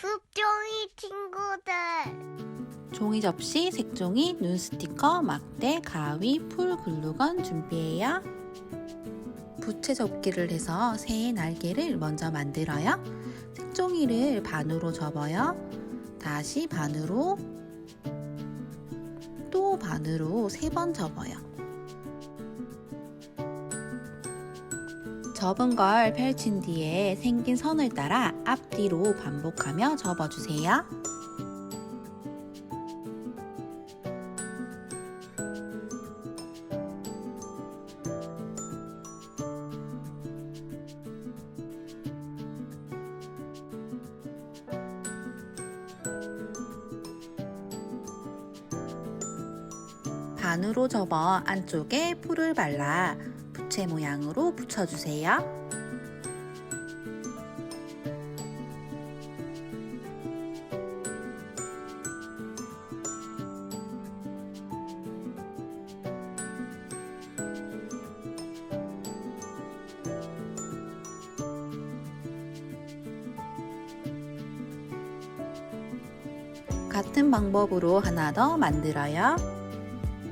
숲종이 친구들. 종이 접시, 색종이, 눈 스티커, 막대, 가위, 풀, 글루건 준비해요. 부채 접기를 해서 새의 날개를 먼저 만들어요. 색종이를 반으로 접어요. 다시 반으로, 또 반으로 세 번 접어요. 접은 걸 펼친 뒤에 생긴 선을 따라 앞뒤로 반복하며 접어주세요. 반으로 접어 안쪽에 풀을 발라 부채 모양으로 붙여주세요. 같은 방법으로 하나 더 만들어요.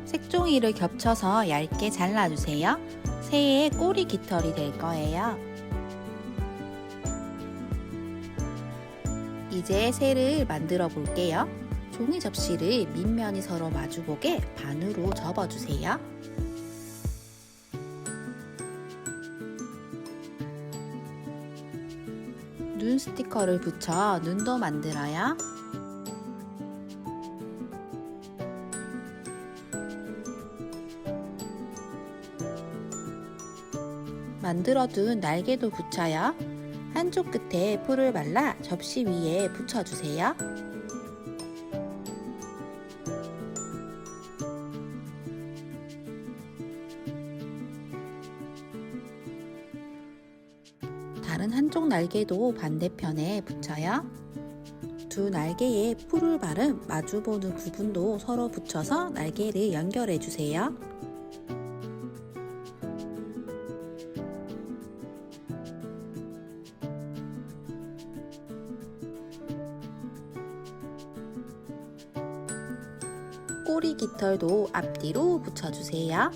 색종이를 겹쳐서 얇게 잘라주세요. 새의 꼬리 깃털이 될 거예요. 이제 새를 만들어 볼게요. 종이 접시를 밑면이 서로 마주보게 반으로 접어주세요. 눈 스티커를 붙여 눈도 만들어요. 만들어둔 날개도 붙여요. 한쪽 끝에 풀을 발라 접시 위에 붙여주세요. 다른 한쪽 날개도 반대편에 붙여요. 두 날개에 풀을 바른 마주보는 부분도 서로 붙여서 날개를 연결해 주세요. 꼬리 깃털도 앞뒤로 붙여주세요.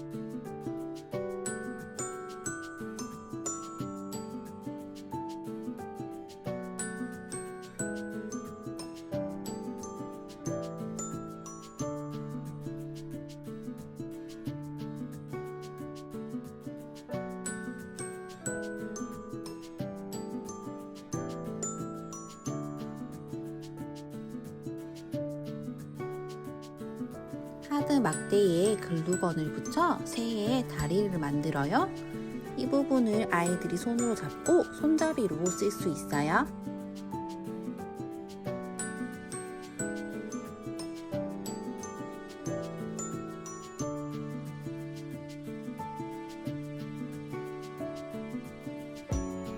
하드 막대에 글루건을 붙여 새의 다리를 만들어요. 이 부분을 아이들이 손으로 잡고 손잡이로 쓸 수 있어요.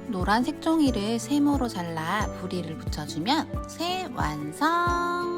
노란 색종이를 세모로 잘라 부리를 붙여주면 새 완성!